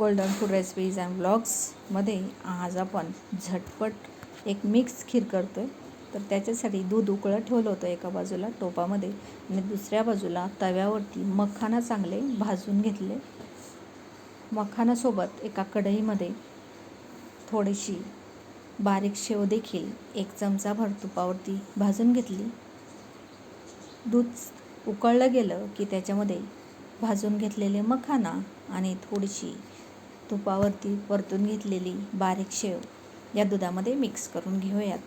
Golden food recipes and ब्लॉग्समध्ये आज आपण झटपट एक मिक्स खीर करतो आहे तर त्याच्यासाठी दूध उकळत ठेवलं होतं एका बाजूला टोपामध्ये आणि दुसऱ्या बाजूला तव्यावरती मखाना चांगले भाजून घेतले. मखानासोबत एका कढईमध्ये थोडीशी बारीक शेव देखील एक चमचा भर तुपावरती भाजून घेतली. दूध उकळलं गेलं की त्याच्यामध्ये भाजून घेतलेले मखाना आणि थोडीशी तुपावरती परतून घेतलेली बारीक शेव या दुधामध्ये मिक्स करून घेऊयात.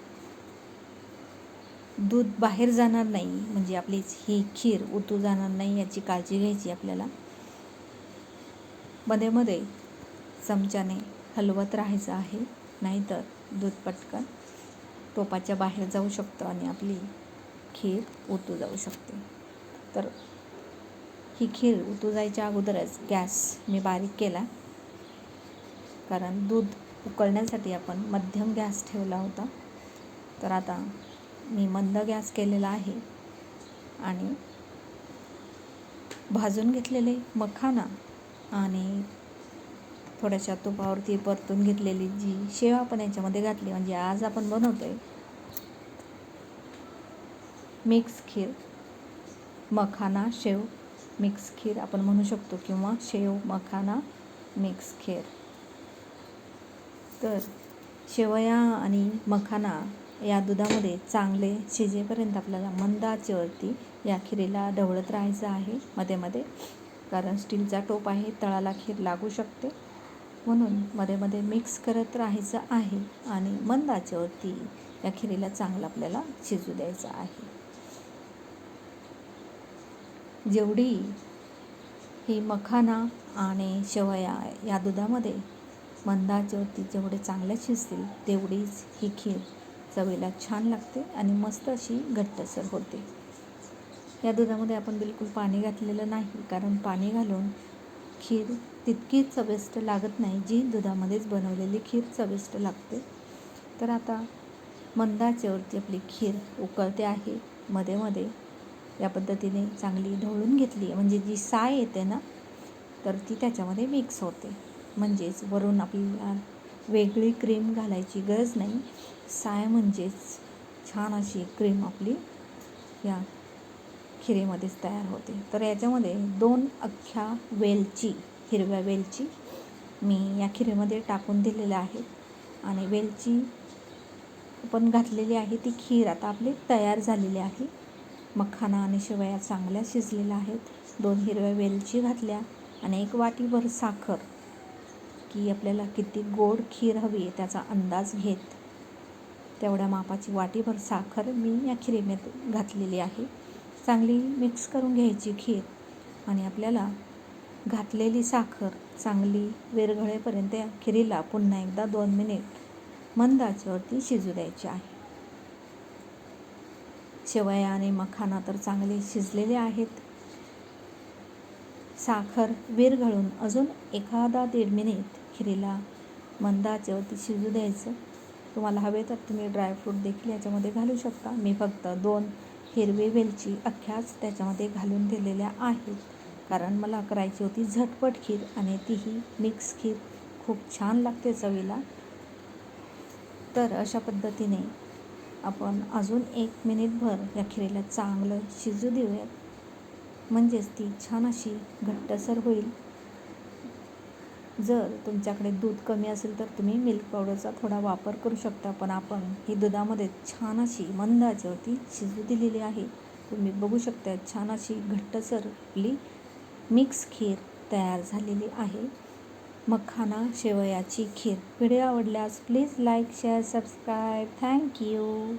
दूध बाहेर जाणार नाही म्हणजे आपलीच ही खीर उतू जाणार नाही याची काळजी घ्यायची आपल्याला. मध्ये मध्ये चमच्याने हलवत राहायचं आहे नाहीतर दूध पटकन टोपाच्या बाहेर जाऊ शकतं आणि आपली खीर उतू जाऊ शकते. तर ही खीर उतू जायच्या अगोदरच गॅस मी बारीक केला. कारण दूध उकळण्यासाठी आपण मध्यम गॅस ठेवला होता. तर आता मी मंद गॅस केलेला आहे आणि भाजून घेतलेले मखाना आणि थोड्याशा तुपावरती परतून घेतलेली जी शेव आपण याच्यामध्ये घातली म्हणजे आज आपण बनवतो आहे मिक्स खीर. मखाना शेव मिक्स खीर आपण म्हणू शकतो किंवा शेव मखाना मिक्स खीर. तर शेवया आणि मखाना या दुधामध्ये चांगले शिजेपर्यंत आपल्याला मंद आचेवरती या खिरीला ढवळत राहायचं आहे. मध्ये मध्ये. कारण स्टीलचा टोप आहे तळाला खीर लागू शकते. म्हणून मध्ये मध्ये मिक्स करत राहायचं आहे आणि मंद आचेवरती या खिरीला चांगलं आपल्याला शिजू द्यायचं आहे. जेवढी ही मखाना आणि शेवया या दुधामध्ये मंदाच्यावरती जेवढे चांगले शिजतील तेवढीच ही खीर चवीला छान लागते आणि मस्त अशी घट्टसर होते. या दुधामध्ये आपण बिलकुल पाणी घातलेलं नाही कारण पाणी घालून खीर तितकी चविष्ट लागत नाही जी दुधामध्येच बनवलेली खीर चविष्ट लागते. तर आता मंदाच्यावरती आपली खीर उकळते आहे मध्ये मध्ये या पद्धतीने चांगली ढवळून घेतली म्हणजे जी साय येते ना तर ती त्याच्यामध्ये मिक्स होते. म्हणजेच वरून आपल्याला वेगळी क्रीम घालायची गरज नाही. साय म्हणजेच छान अशी क्रीम आपली या खिरीमध्येच तयार होते. तर याच्यामध्ये दोन अख्ख्या वेलची हिरव्या वेलची मी या खिरीमध्ये टाकून दिलेल्या आहेत. आणि वेलची पण घातलेली आहे ती खीर. आता आपली तयार झालेली आहे. मखाना आणि शेवया चांगल्या शिजलेल्या आहेत. दोन हिरव्या वेलची घातल्या आणि एक वाटीभर साखर की आपल्याला किती गोड खीर हवी आहे त्याचा अंदाज घेत. तेवढ्या मापाची वाटीभर साखर मी या खिरीमध्ये घातलेली आहे. चांगली मिक्स करून घ्यायची खीर. आणि आपल्याला घातलेली साखर चांगली विरघळेपर्यंत या खिरीला पुन्हा एकदा दोन मिनिट मंद आचेवरती शिजू द्यायची आहे. शेवया आणि मखाना तर चांगले शिजलेले आहेत. साखर विरघळून अजून एखादा दीड मिनिट खिरीला मंद आचेवरती शिजू द्यायचं. तुम्हाला हवे तर तुम्ही ड्रायफ्रूट देखील याच्यामध्ये घालू शकता. मी फक्त दोन हिरवी वेलची अख्ख्याच त्याच्यामध्ये घालून दिलेल्या आहेत. कारण मला करायची होती झटपट खीर आणि तीही मिक्स खीर. खूप छान लागते चवीला. तर अशा पद्धतीने आपण अजून एक मिनिटभर या खिरीला चांगलं शिजू देऊयात. म्हणजेच ती छान अशी घट्टसर होईल. जर तुमच्याकडे दूध कमी असेल तर तुम्ही मिल्क पावडरचा थोडा वापर करू शकता. पण आपण ही दुधामध्ये छान अशी मंद आचेवरती शिजू दिलेली आहे. तुम्ही बघू शकता छान अशी घट्टसर आपली मिक्स खीर तयार झालेली आहे. मखाना शेवयाची खीर. व्हिडिओ आवडल्यास please like share subscribe thank you